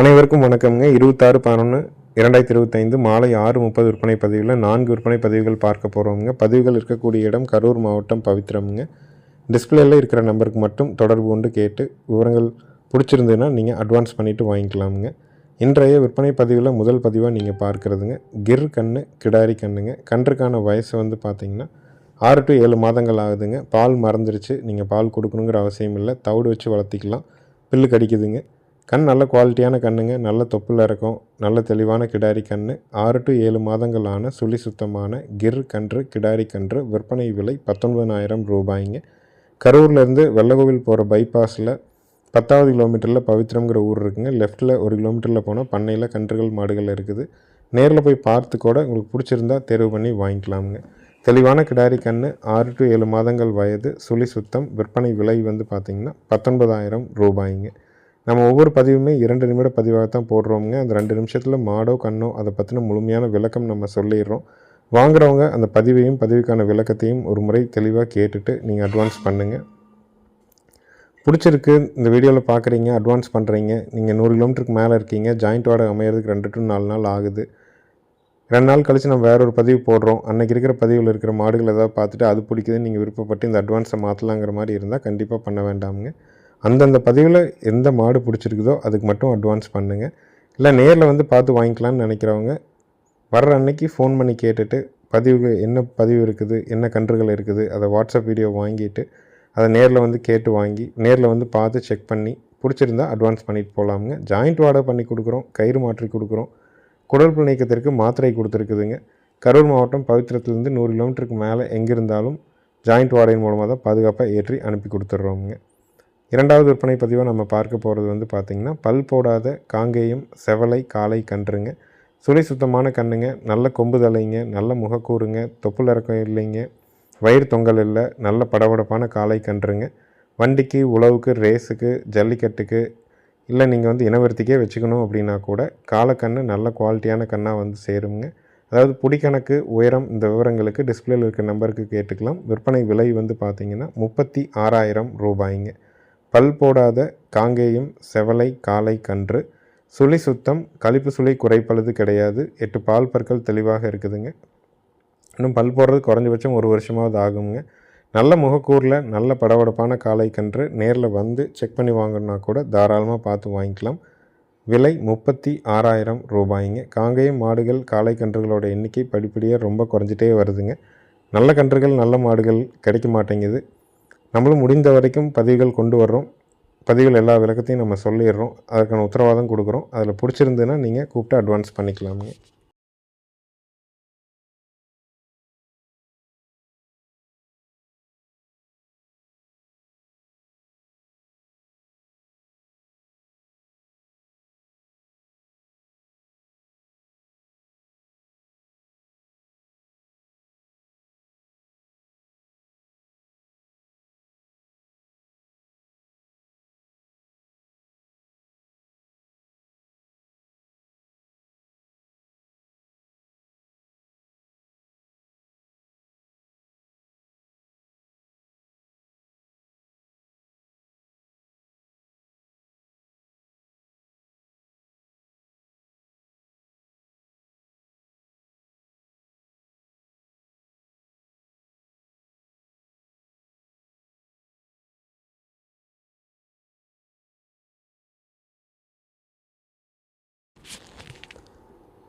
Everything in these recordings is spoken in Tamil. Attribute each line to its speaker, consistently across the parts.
Speaker 1: அனைவருக்கும் வணக்கம்ங்க. இருபத்தாறு பதினொன்று இரண்டாயிரத்தி இருபத்தைந்து மாலை ஆறு முப்பது விற்பனை பதிவில் நான்கு விற்பனை பதிவுகள் பார்க்க போகிறோமுங்க பதிவுகள் இருக்கக்கூடிய இடம் கரூர் மாவட்டம் பவித்திரமுங்க டிஸ்பிளேயில் இருக்கிற நம்பருக்கு மட்டும் தொடர்பு கொண்டு கேட்டு விவரங்கள் பிடிச்சிருந்ததுன்னா நீங்கள் அட்வான்ஸ் பண்ணிவிட்டு வாங்கிக்கலாமுங்க. இன்றைய விற்பனை பதிவில் முதல் பதிவாக நீங்கள் பார்க்குறதுங்க. கிர் கன்று கிடாரி கன்றுங்க கன்றுக்கான வயசு வந்து பார்த்தீங்கன்னா ஆறு டு ஏழு மாதங்கள் ஆகுதுங்க. பால் மறந்துருச்சு. நீங்கள் பால் கொடுக்கணுங்கிற அவசியம் இல்லை. தவிடு வச்சு வளர்த்திக்கலாம். பில்லு கடிக்குதுங்க கண் நல்ல குவாலிட்டியான கண்ணுங்க நல்ல தொப்பில் இருக்கும் நல்ல தெளிவான கிடாரி கன்று ஆறு டு ஏழு மாதங்கள் ஆன சுழி சுத்தமான கிர் கன்று கிடாரி கன்று விற்பனை விலை பத்தொன்பதாயிரம் ரூபாய்ங்க. கரூர்லேருந்து வெள்ளகோவில் போகிற பைபாஸில் பத்தாவது கிலோமீட்டரில் பவித்ரம்ங்கிற ஊர் இருக்குங்க. லெஃப்ட்டில் ஒரு கிலோமீட்டரில் போனால் பண்ணையில் கன்றுகள் மாடுகள் இருக்குது. நேரில் போய் பார்த்து கூட உங்களுக்கு பிடிச்சிருந்தா தேர்வு பண்ணி வாங்கிக்கலாமுங்க. தெளிவான கிடாரி கன்று ஆறு டு ஏழு மாதங்கள் வயது சுழி சுத்தம் விற்பனை விலை வந்து பார்த்திங்கன்னா பத்தொன்பதாயிரம் ரூபாய்ங்க. நம்ம ஒவ்வொரு பதிவுமே இரண்டு நிமிட பதிவாக தான் போடுறோமுங்க. அந்த ரெண்டு நிமிஷத்தில் மாடோ கண்ணோ அதை பற்றின முழுமையான விளக்கம் நம்ம சொல்லிடுறோம். வாங்குறவங்க அந்த பதிவையும் பதிவுக்கான விளக்கத்தையும் ஒரு முறை தெளிவாக கேட்டுட்டு நீங்கள் அட்வான்ஸ் பண்ணுங்கள் பிடிச்சிருக்கு இந்த வீடியோவில் பார்க்குறீங்க அட்வான்ஸ் பண்ணுறீங்க நீங்கள் நூறு கிலோமீட்டருக்கு மேலே இருக்கீங்க ஜாயிண்ட் வாடகை அமையிறதுக்கு ரெண்டு டு நாலு நாள் ஆகுது. ரெண்டு நாள் கழித்து நம்ம வேற ஒரு பதிவு போடுறோம். அன்றைக்கி இருக்கிற பதிவில் இருக்கிற மாடுகள் ஏதாவது பார்த்துட்டு அது பிடிக்குதுன்னு நீங்கள் விருப்பப்பட்டு இந்த அட்வான்ஸை மாற்றலாங்கிற மாதிரி இருந்தால் கண்டிப்பாக பண்ண வேண்டாமுங்க. அந்தந்த பதிவில் எந்த மாடு பிடிச்சிருக்குதோ அதுக்கு மட்டும் அட்வான்ஸ் பண்ணுங்கள் இல்லை நேரில் வந்து பார்த்து வாங்கிக்கலாம்னு நினைக்கிறவங்க வர்ற அன்னைக்கு ஃபோன் பண்ணி கேட்டுட்டு பதிவு என்ன பதிவு இருக்குது என்ன கன்றுகள் இருக்குது அதை வாட்ஸ்அப் வீடியோ வாங்கிட்டு அதை நேரில் வந்து கேட்டு வாங்கி நேரில் வந்து பார்த்து செக் பண்ணி பிடிச்சிருந்தா அட்வான்ஸ் பண்ணிட்டு போகலாமுங்க ஜாயிண்ட் வாடகை பண்ணி கொடுக்குறோம் கயிறு மாற்றி கொடுக்குறோம். குடல் நீக்கத்திற்கு மாத்திரை கொடுத்துருக்குதுங்க. கரூர் மாவட்டம் பவித்திரத்துலேருந்து நூறு கிலோமீட்டருக்கு மேலே எங்கே இருந்தாலும் ஜாயிண்ட் வாடகையின் மூலமாக தான் பாதுகாப்பாக ஏற்றி அனுப்பி கொடுத்துட்றோமுங்க. இரண்டாவது விற்பனை பதிவாக நம்ம பார்க்க போகிறது வந்து பார்த்திங்கன்னா பல் போடாத காங்கேயம் செவலை காளை கன்றுங்க. சுழி சுத்தமான கண்ணுங்க நல்ல கொம்பு தலைங்க நல்ல முகக்கூறுங்க தொப்புள் இறக்கம் இல்லைங்க வயிறு தொங்கல் இல்லை நல்ல படபடப்பான காளை கன்றுங்க. வண்டிக்கு உழவுக்கு ரேஸுக்கு ஜல்லிக்கட்டுக்கு இல்லை நீங்கள் வந்து இனவர்த்திக்கே வச்சுக்கணும் அப்படின்னா கூட காலக்கண்ணு நல்ல குவாலிட்டியான கண்ணாக வந்து சேருங்க அதாவது புடிக்கணக்கு உயரம் இந்த விவரங்களுக்கு டிஸ்பிளேயில் இருக்க நம்பருக்கு கேட்டுக்கலாம். விற்பனை விலை வந்து பார்த்திங்கன்னா முப்பத்தி ஆறாயிரம் ரூபாய்ங்க. பல் போடாத காங்கேயம் செவலை காலை கன்று. சுழி சுத்தம் கழிப்பு சுழி குறைப்பழுது கிடையாது. எட்டு பால் பற்கள் தெளிவாக இருக்குதுங்க. இன்னும் பல் போடுறது குறைஞ்சபட்சம் ஒரு வருஷமாவது ஆகுங்க. நல்ல முகக்கூரில் நல்ல படபடப்பான காளை கன்று நேரில் வந்து செக் பண்ணி வாங்கணுன்னா கூட தாராளமாக பார்த்து வாங்கிக்கலாம். விலை முப்பத்தி ஆறாயிரம் ரூபாய்ங்க. காங்கேயம் மாடுகள் காளை கன்றுகளோட எண்ணிக்கை படிப்படியாக ரொம்ப குறைஞ்சிட்டே வருதுங்க. நல்ல கன்றுகள் நல்ல மாடுகள் கிடைக்க மாட்டேங்குது. நம்மளும் முடிந்த வரைக்கும் பதிவுகள் கொண்டு வர்றோம். பதிவுகள் எல்லா விளக்கத்தையும் நம்ம சொல்லிடுறோம். அதற்கான உத்தரவாதம் கொடுக்குறோம். அதில் பிடிச்சிருந்துன்னா நீங்கள் கூப்பிட்டு அட்வான்ஸ் பண்ணிக்கலாமுங்க.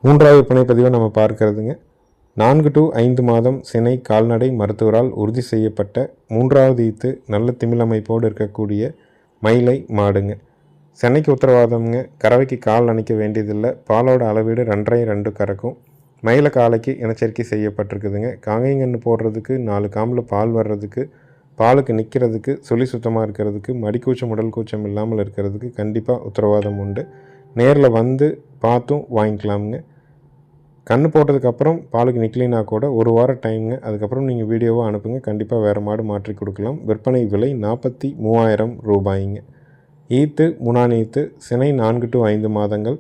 Speaker 1: மூன்றாவது புனைப்பதிவை நம்ம பார்க்கறதுங்க. நான்கு டு ஐந்து மாதம் சினை கால்நடை மருத்துவரால் உறுதி செய்யப்பட்ட மூன்றாவது ஈத்து நல்ல திமிழமைப்போடு இருக்கக்கூடிய மயிலை மாடுங்க. சென்னைக்கு உத்தரவாதம்ங்க. கறவைக்கு கால் அணைக்க வேண்டியதில்லை. பாலோட அளவீடு ரெண்டரை ரெண்டு கறக்கும். மயில காலைக்கு இனச்சரிக்கை செய்யப்பட்டிருக்குதுங்க. காங்கைங்கன்று போடுறதுக்கு நாலு காம்பில் பால் வர்றதுக்கு பாலுக்கு நிற்கிறதுக்கு சுழி சுத்தமாக இருக்கிறதுக்கு மடிக்கூச்சம் உடல் கூச்சம் இல்லாமல் இருக்கிறதுக்கு கண்டிப்பாக உத்தரவாதம் உண்டு. நேரில் வந்து பார்த்தும் வாங்கிக்கலாமுங்க. கன்று போட்டதுக்கப்புறம் பாலுக்கு நிற்கலைனா கூட ஒரு வாரம் டைமுங்க அதுக்கப்புறம் நீங்கள் வீடியோவை அனுப்புங்க. கண்டிப்பாக வேறு மாடு மாற்றி கொடுக்கலாம். விற்பனை விலை நாற்பத்தி மூவாயிரம் ரூபாய்ங்க. ஈத்து முனான் ஈத்து சினை நான்கு டு ஐந்து மாதங்கள்.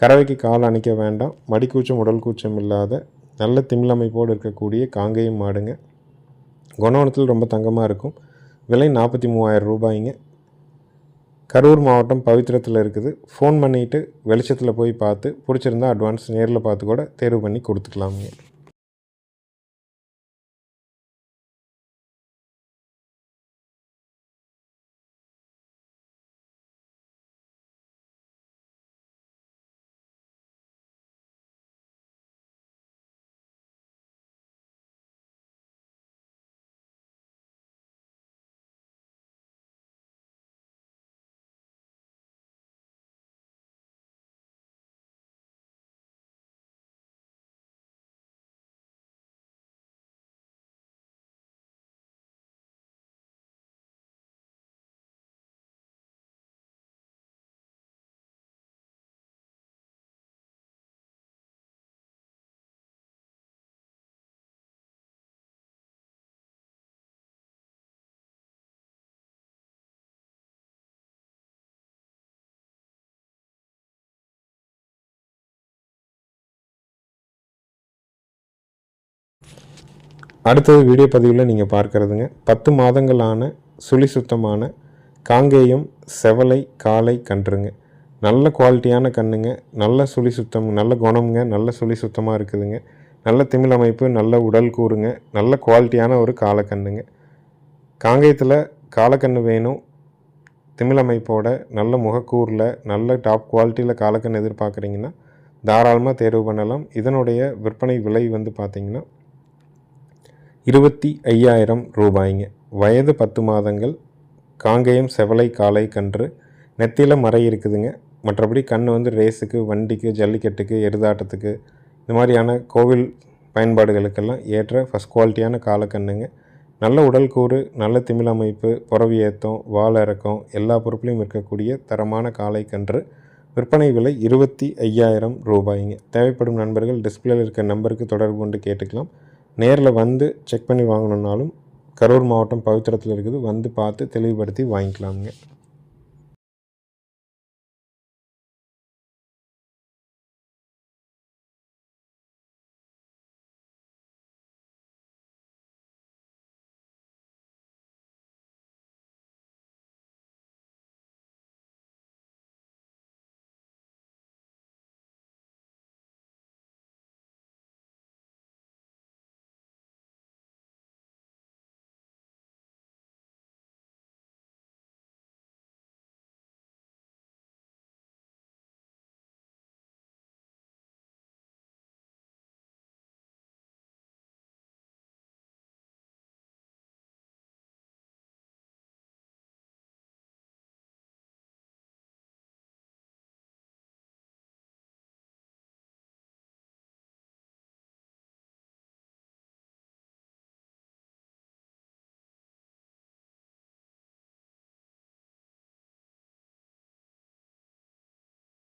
Speaker 1: கறவைக்கு கால் அணைக்க வேண்டாம். மடிக்கூச்சம் உடல் கூச்சம் இல்லாத நல்ல திமிழமைப்போடு இருக்கக்கூடிய காங்கேயம் மாடுங்க. குணவனத்தில் ரொம்ப தங்கமாக இருக்கும். விலை நாற்பத்தி மூவாயிரம் ரூபாய்ங்க. கரூர் மாவட்டம் பவித்திரத்தில் இருக்குது. ஃபோன் பண்ணிவிட்டு வெளிச்சத்தில் போய் பார்த்து பிடிச்சிருந்தா அட்வான்ஸ் நேரில் பார்த்து கூட தேர்வு பண்ணி கொடுத்துக்கலாமுங்க. அடுத்தது வீடியோ பதிவில் நீங்கள் பார்க்குறதுங்க. பத்து மாதங்களான சுழி சுத்தமான காங்கேயம் செவலை காலை கன்றுங்க. நல்ல குவாலிட்டியான கண்ணுங்க. நல்ல சுழி சுத்தம் நல்ல குணம்ங்க. நல்ல சுழி சுத்தமாக இருக்குதுங்க. நல்ல திமிழ் அமைப்பு நல்ல உடல் கூறுங்க. நல்ல குவாலிட்டியான ஒரு காலக்கண்ணுங்க காங்கேயத்தில் காலக்கண்ணு வேணும். திமிழ் அமைப்போட நல்ல முகக்கூரில் நல்ல டாப் குவாலிட்டியில் காலக்கண் எதிர்பார்க்குறீங்கன்னா தாராளமாக தேர்வு பண்ணலாம். இதனுடைய விற்பனை விலை வந்து பார்த்திங்கன்னா இருபத்தி ஐயாயிரம் ரூபாய்ங்க. வயது பத்து மாதங்கள் காங்கேயம் செவலை காளை கன்று நெத்தியில் மறை இருக்குதுங்க. மற்றபடி கண் வந்து ரேஸுக்கு வண்டிக்கு ஜல்லிக்கட்டுக்கு எருதாட்டத்துக்கு இந்த மாதிரியான கோவில் பயன்பாடுகளுக்கெல்லாம் ஏற்ற ஃபஸ்ட் குவாலிட்டியான காலக்கண்ணுங்க நல்ல உடல் கூறு நல்ல திமிழ் அமைப்பு புறவி ஏத்தம் வால் இறக்கம் எல்லா பொறுப்புலையும் இருக்கக்கூடிய தரமான காளை கன்று. விற்பனை விலை இருபத்தி ஐயாயிரம் ரூபாய்ங்க. தேவைப்படும் நண்பர்கள் டிஸ்பிளேயில் இருக்க நம்பருக்கு தொடர்பு கொண்டு கேட்டுக்கலாம். நேரில் வந்து செக் பண்ணி வாங்கணுன்னாலும் கரூர் மாவட்டம் பவித்திரத்தில் இருக்குது. வந்து பார்த்து தெளிவுபடுத்தி வாங்கிக்கலாமுங்க.